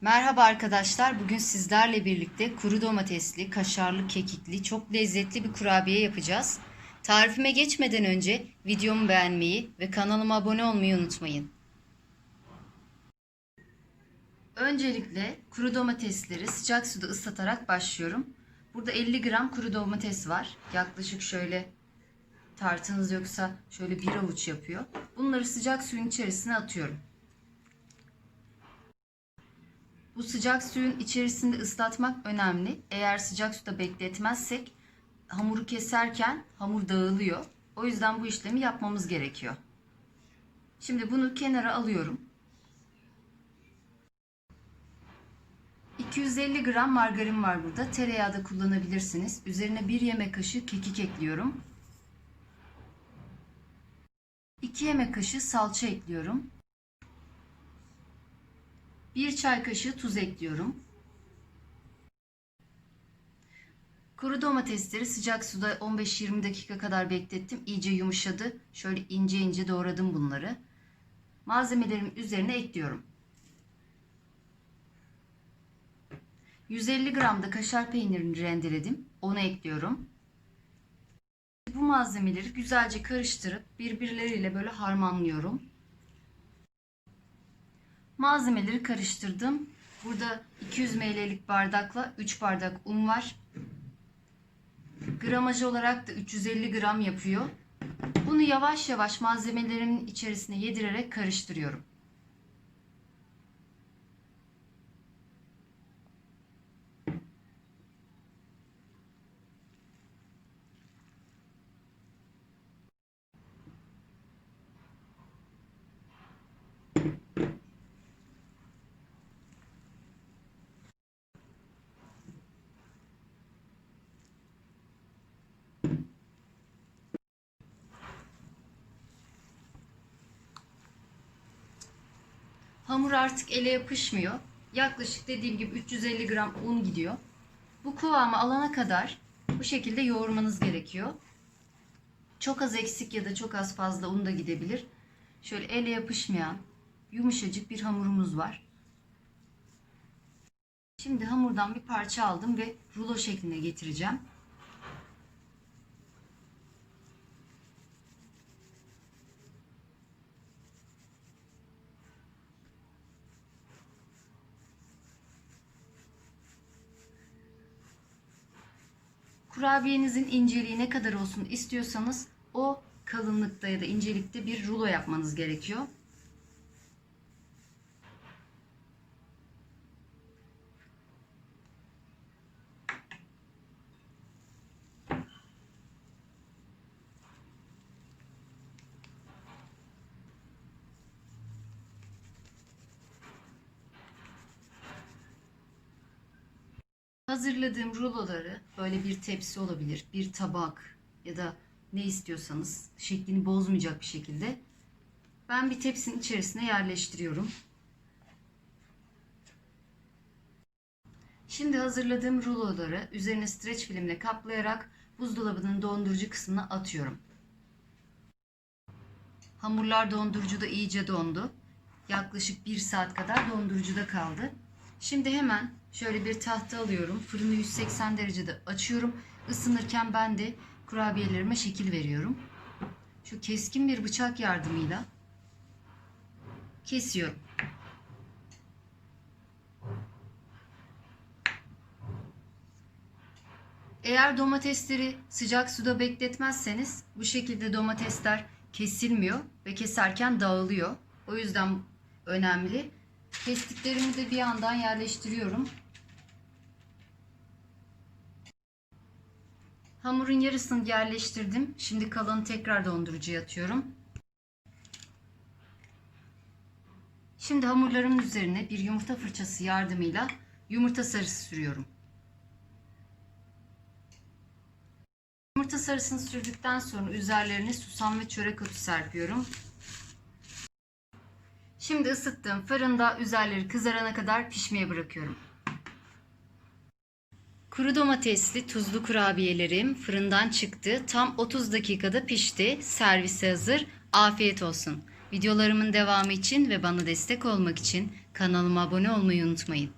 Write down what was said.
Merhaba arkadaşlar. Bugün sizlerle birlikte kuru domatesli, kaşarlı, kekikli, çok lezzetli bir kurabiye yapacağız. Tarifime geçmeden önce videomu beğenmeyi ve kanalıma abone olmayı unutmayın. Öncelikle kuru domatesleri sıcak suda ıslatarak başlıyorum. Burada 50 gram kuru domates var. Yaklaşık şöyle tartınız yoksa şöyle bir avuç yapıyor. Bunları sıcak suyun içerisine atıyorum. Bu sıcak suyun içerisinde ıslatmak önemli. Eğer sıcak suda bekletmezsek hamuru keserken hamur dağılıyor. O yüzden bu işlemi yapmamız gerekiyor. Şimdi bunu kenara alıyorum. 250 gram margarin var burada. Tereyağı da kullanabilirsiniz. Üzerine 1 yemek kaşığı kekik ekliyorum. 2 yemek kaşığı salça ekliyorum. 1 çay kaşığı tuz ekliyorum. Kuru domatesleri sıcak suda 15-20 dakika kadar beklettim. İyice yumuşadı. Şöyle ince ince doğradım bunları. Malzemelerimin üzerine ekliyorum. 150 gram da kaşar peynirini rendeledim. Onu ekliyorum. Bu malzemeleri güzelce karıştırıp birbirleriyle böyle harmanlıyorum. Malzemeleri karıştırdım. Burada 200 ml'lik bardakla 3 bardak un var. Gramajı olarak da 350 gram yapıyor. Bunu yavaş yavaş malzemelerimin içerisine yedirerek karıştırıyorum. Hamur artık ele yapışmıyor. Yaklaşık dediğim gibi 350 gram un gidiyor. Bu kıvamı alana kadar bu şekilde yoğurmanız gerekiyor. Çok az eksik ya da çok az fazla un da gidebilir. Şöyle ele yapışmayan yumuşacık bir hamurumuz var. Şimdi hamurdan bir parça aldım ve rulo şekline getireceğim. Kurabiyenizin inceliği ne kadar olsun istiyorsanız o kalınlıkta ya da incelikte bir rulo yapmanız gerekiyor. Hazırladığım ruloları böyle bir tepsi olabilir, bir tabak ya da ne istiyorsanız şeklini bozmayacak bir şekilde ben bir tepsinin içerisine yerleştiriyorum. Şimdi hazırladığım ruloları üzerine streç filmle kaplayarak buzdolabının dondurucu kısmına atıyorum. Hamurlar dondurucuda iyice dondu. Yaklaşık 1 saat kadar dondurucuda kaldı. Şimdi hemen şöyle bir tahta alıyorum. Fırını 180 derecede açıyorum. Isınırken ben de kurabiyelerime şekil veriyorum. Şu keskin bir bıçak yardımıyla kesiyorum. Eğer domatesleri sıcak suda bekletmezseniz bu şekilde domatesler kesilmiyor ve keserken dağılıyor. O yüzden önemli. Kestiklerimi de bir yandan yerleştiriyorum. Hamurun yarısını yerleştirdim. Şimdi kalanı tekrar dondurucuya atıyorum. Şimdi hamurlarımın üzerine bir yumurta fırçası yardımıyla yumurta sarısı sürüyorum. Yumurta sarısını sürdükten sonra üzerlerine susam ve çörek otu serpiyorum. Şimdi ısıttığım fırında üzerleri kızarana kadar pişmeye bırakıyorum. Kuru domatesli tuzlu kurabiyelerim fırından çıktı. Tam 30 dakikada pişti. Servise hazır. Afiyet olsun. Videolarımın devamı için ve bana destek olmak için kanalıma abone olmayı unutmayın.